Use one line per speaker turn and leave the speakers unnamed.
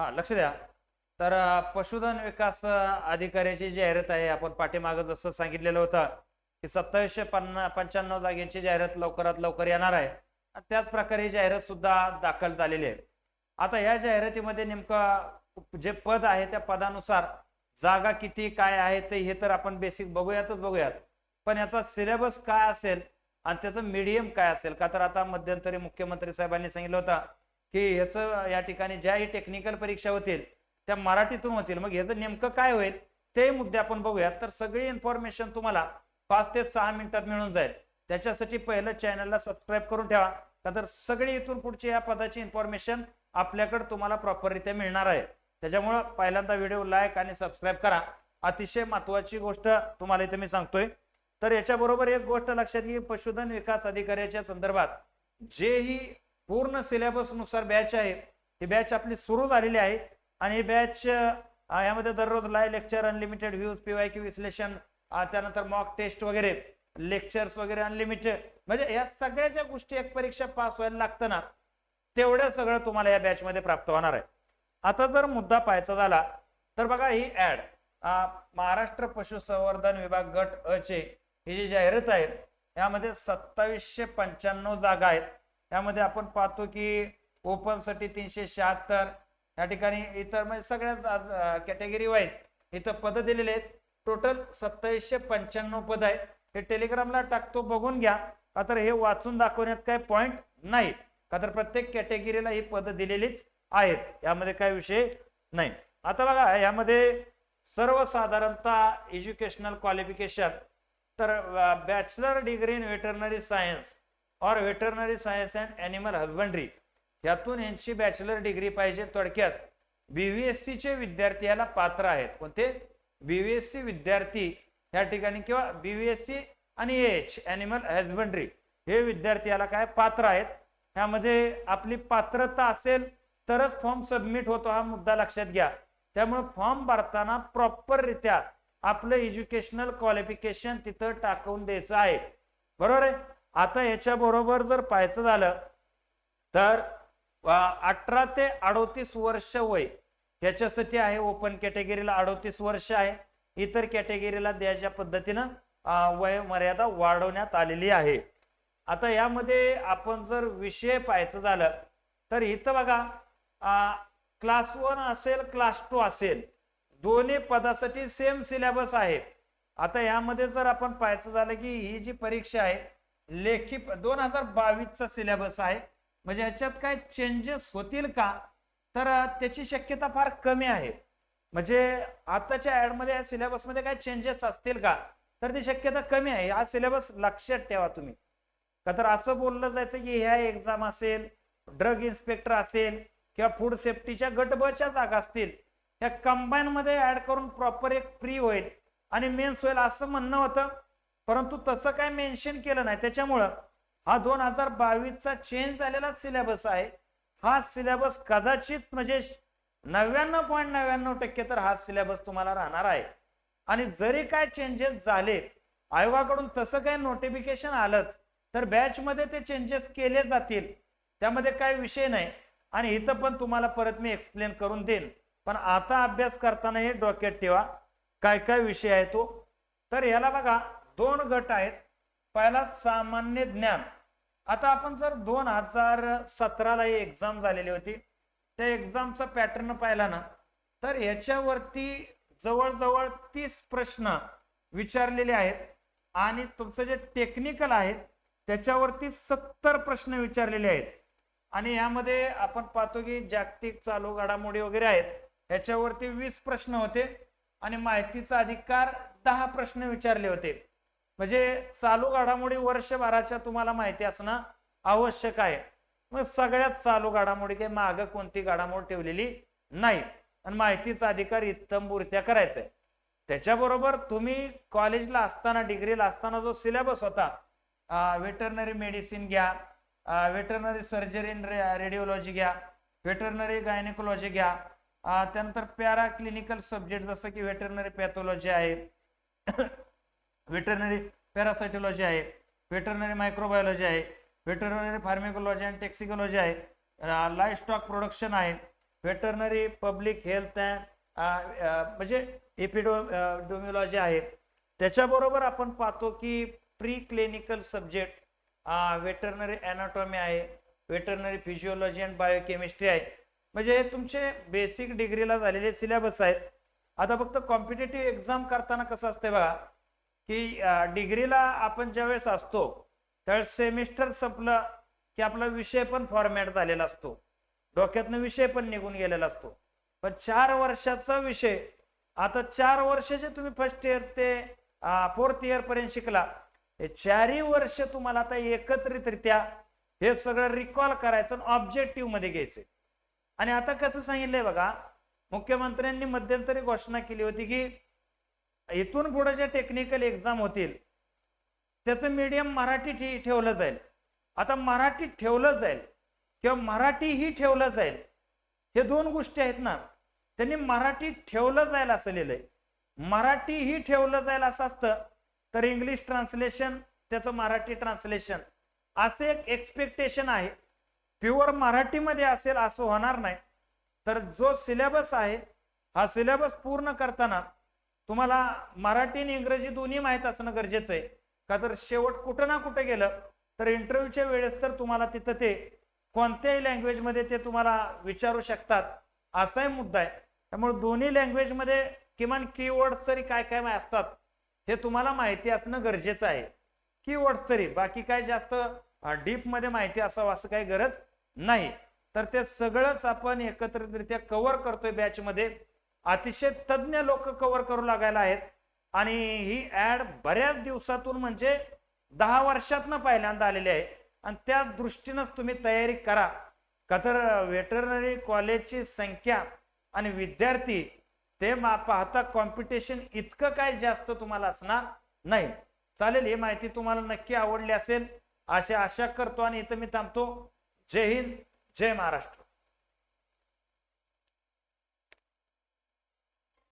हा लक्ष द्या. तर पशुधन विकास अधिकाऱ्याची जाहिरात आहे. आपण पाठीमागं जसं सांगितलेलं होतं की सत्तावीसशे पन्ना पंच्याण्णव जागेची जाहिरात लवकरात लवकर येणार आहे. त्याचप्रकारे त्याच प्रकारे ही जाहिरात सुद्धा दाखल झालेली आहे. आता या जाहिरातीमध्ये नेमकं जे पद आहे त्या पदानुसार जागा किती काय आहे ते हे तर आपण बेसिक बघूयातच बघूयात. पण याचा सिलेबस काय असेल आणि त्याचं मीडियम काय असेल? का तर आता मध्यंतरी मुख्यमंत्री साहेबांनी सांगितलं होतं की याचं या ठिकाणी ज्याही टेक्निकल परीक्षा होतील त्या मराठीतून होतील. मग याचं नेमकं काय होईल ते मुद्दे आपण बघूयात. तर सगळी इन्फॉर्मेशन तुम्हाला पाच ते सहा मिनिटात मिळून जाईल. त्याच्यासाठी पहिलं चॅनलला सबस्क्राईब करून ठेवा. का तर सगळी इथून पुढची या पदाची इन्फॉर्मेशन आपल्याकडे तुम्हाला प्रॉपररित्या मिळणार आहे. त्याच्यामुळं पहिल्यांदा व्हिडिओ लाईक आणि सबस्क्राईब करा. अतिशय महत्वाची गोष्ट तुम्हाला इथे मी सांगतोय. तर याच्याबरोबर एक गोष्ट लक्षात घे पशुधन विकास अधिकाऱ्याच्या संदर्भात जेही पूर्ण सिलेबसनुसार बॅच आहे. ही बॅच आपली सुरू झालेली आहे. आणि ही बॅच यामध्ये दररोज live lecture unlimited views PY Q विश्लेषण त्यानंतर मॉक टेस्ट वगैरे लेक्चर्स वगैरे अनलिमिटेड म्हणजे या सगळ्या ज्या गोष्टी एक परीक्षा पास व्हायला लागतं ना तेवढं सगळं तुम्हाला या बॅच मध्ये प्राप्त होणार आहे. आता जर मुद्दा पाहायचा झाला तर बघा ही ऍड महाराष्ट्र पशुसंवर्धन विभाग गट अ चे ही जी जाहिरात आहे यामध्ये सत्तावीसशे पंच्याण्णव जागा आहेत. यामध्ये आपण पाहतो की ओपनसाठी तीनशे शहात्तर या ठिकाणी इतर म्हणजे सगळ्याच कॅटेगरी वाईज इथं पद दिलेले आहेत. टोटल सत्तावीसशे पंच्याण्णव पद आहेत. हे टेलिग्रामला टाकतो बघून घ्या. का तर हे वाचून दाखवण्यात काय पॉईंट नाही. का तर प्रत्येक कॅटेगरीला ही पदं दिलेलीच आहेत. यामध्ये काय विषय नाही. आता बघा यामध्ये सर्वसाधारणतः एज्युकेशनल क्वालिफिकेशन तर bachelor degree in veterinary science और veterinary science and animal husbandry यातून यांची बॅचलर डिग्री पाहिजे थोडक्यात. बीव्हीएससी चे विद्यार्थी याला पात्र आहेत. कोणते? बीव्हीएससी विद्यार्थी ह्या ठिकाणी किंवा बीव्हीएससी आणि एच ॲनिमल हजबंड्री हे विद्यार्थी याला काय? पात्र आहेत. ह्यामध्ये आपली पात्रता असेल तरच फॉर्म सबमिट होतो हा मुद्दा लक्षात घ्या. त्यामुळे फॉर्म भरताना प्रॉपर रित्या आपलं एज्युकेशनल क्वालिफिकेशन तिथं टाकून द्यायचं आहे. बरोबर आहे? आता याच्याबरोबर जर पाहायचं झालं तर अठरा ते अडोतीस वर्ष वय याच्यासाठी आहे ओपन कॅटेगरीला अडोतीस वर्ष आहे. इतर कॅटेगरीला द्यायच्या पद्धतीनं वय मर्यादा वाढवण्यात आलेली आहे. आता यामध्ये आपण जर विषय पाहायचं झालं तर इथं बघा क्लास वन असेल क्लास टू असेल दोन्ही पदासाठी सेम सिलेबस आहे. आता यामध्ये जर आपण पाहायचं झालं की ही जी परीक्षा आहे लेखी दोन हजार बावीसचा सिलेबस आहे. म्हणजे याच्यात काय चेंजेस होतील का? तर त्याची शक्यता फार कमी आहे. म्हणजे आताच्या ऍडमध्ये या सिलेबसमध्ये काय चेंजेस असतील का? तर ती शक्यता कमी आहे. हा सिलेबस लक्षात ठेवा तुम्ही. का तर असं बोललं जायचं की ह्या एक्झाम असेल ड्रग इन्स्पेक्टर असेल किंवा फूड सेफ्टीच्या गटबच्या जागा असतील ह्या कंबाईन मध्ये ऍड करून प्रॉपर एक फ्री होईल. आणि मेन्स होईल असं म्हणणं होतं. परंतु तसं काय मेन्शन केलं नाही. त्याच्यामुळं हा दोन हजार बावीसचा चेंज झालेला सिलेबस आहे. हा सिलेबस कदाचित म्हणजे नव्याण्णव पॉईंट नव्याण्णव टक्के तर हा सिलेबस तुम्हाला राहणार आहे. आणि जरी काय चेंजेस झाले आयोगाकडून तसं काय नोटिफिकेशन आलंच तर बॅच मध्ये ते चेंजेस केले जातील. त्यामध्ये काय विषय नाही. आणि इथं पण तुम्हाला परत मी एक्सप्लेन करून देईन. पण आता अभ्यास करताना हे डोक्यात ठेवा. काय काय विषय आहे तो? तर याला बघा दोन गट आहेत. पहिला सामान्य ज्ञान. आता आपण जर दोन हजार सतराला ही एक्झाम झालेली होती. त्या एक्झामचा पॅटर्न पाहिला ना तर याच्यावरती जवळजवळ तीस प्रश्न विचारलेले आहेत. आणि तुमचं जे टेक्निकल आहे त्याच्यावरती सत्तर प्रश्न विचारलेले आहेत. आणि यामध्ये आपण पाहतो की जागतिक चालू घडामोडी वगैरे आहेत. ह्याच्यावरती वीस प्रश्न होते. आणि माहितीचा अधिकार दहा प्रश्न विचारले होते. म्हणजे चालू घडामोडी वर्षभराच्या तुम्हाला माहिती असणं आवश्यक आहे. मग सगळ्यात चालू घडामोडी काही माग कोणती घडामोड ठेवलेली नाही? आणि माहितीचा अधिकार इत्तमपुरत्या करायचा आहे त्याच्याबरोबर तुम्ही कॉलेजला असताना डिग्रीला असताना जो सिलेबस होता वेटरनरी मेडिसिन घ्या वेटरनरी सर्जरी रेडिओलॉजी घ्या वेटरनरी गायनेकोलॉजी घ्या त्यानंतर पॅरा क्लिनिकल सब्जेक्ट जसं की वेटरनरी पॅथॉलॉजी आहे. वेटरनरी पॅरासायटोलॉजी आहे वेटरनरी मायक्रोबायोलॉजी आहे वेटरनरी फार्मेकोलॉजी अँड टेक्सिकॉलॉजी आहे. लाईफ स्टॉक प्रोडक्शन आहे. वेटरनरी पब्लिक हेल्थ अँड म्हणजे एपिडो डोमिओलॉजी आहे. त्याच्याबरोबर आपण पाहतो की pre clinical subject veterinary anatomy आहे वेटरनरी फिजिओलॉजी अँड बायोकेमिस्ट्री आहे. म्हणजे हे तुमचे बेसिक डिग्रीला झालेले सिलेबस आहेत. आता फक्त कॉम्पिटेटिव्ह एक्झाम करताना कसं असते बघा की डिग्रीला आपण ज्यावेळेस असतो त्यावेळेस सेमिस्टर संपलं की आपला विषय पण फॉर्मॅट झालेला असतो. डोक्यातनं विषय पण निघून गेलेला असतो. पण चार वर्षाचा विषय आता चार वर्ष जे तुम्ही फर्स्ट इयर ते फोर्थ इयर पर्यंत शिकला हे चारही वर्ष तुम्हाला आता एकत्रितरित्या हे सगळं रिकॉल करायचं ऑब्जेक्टिव्हमध्ये घ्यायचे. आणि आता कसं सांगितलंय बघा मुख्यमंत्र्यांनी मध्यंतरी घोषणा केली होती की इथून पुढे जे टेक्निकल एक्झाम होतील त्याचं मीडियम मराठी ठेवलं जाईल. आता मराठी ठेवलं जाईल किंवा मराठीही ठेवलं जाईल हे दोन गोष्टी आहेत ना. त्यांनी मराठी ठेवलं जाईल असं लिहिलंय आहे. मराठीही ठेवलं जाईल असं असतं तर इंग्लिश ट्रान्सलेशन त्याचं मराठी ट्रान्सलेशन असे एक एक्सपेक्टेशन आहे. प्युअर मराठीमध्ये असेल असं होणार नाही. तर जो सिलेबस आहे हा सिलेबस पूर्ण करताना तुम्हाला मराठी आणि इंग्रजी दोन्ही माहीत असणं गरजेचं आहे. का तर शेवट कुठं ना कुठं गेलं तर इंटरव्ह्यूच्या वेळेस तर तुम्हाला तिथं ते कोणत्याही लँग्वेजमध्ये ते तुम्हाला विचारू शकतात असाही मुद्दा आहे. त्यामुळे दोन्ही लँग्वेजमध्ये किमान कीवर्ड्स तरी काय काय असतात हे तुम्हाला माहिती असणं गरजेचं आहे. कीवर्ड्स तरी बाकी काय जास्त डीपमध्ये माहिती असावं असं काही गरज नाही. तर ते सगळंच आपण एकत्रितरित्या कव्हर करतोय बॅचमध्ये अतिशय तज्ज्ञ लोक कव्हर करू लागायला आहेत. आणि ही ऍड बऱ्याच दिवसातून म्हणजे दहा वर्षातनं पहिल्यांदा आलेली आहे. आणि त्या दृष्टीनंच तुम्ही तयारी करा. का तर वेटरनरी कॉलेजची संख्या आणि विद्यार्थी ते मा- पाहता कॉम्पिटिशन इतकं काय जास्त तुम्हाला असणार नाही. चालेल ही माहिती तुम्हाला नक्की आवडली असेल. अशी आशा करतो आणि इथं मी थांबतो. जय हिंद जय महाराष्ट्र.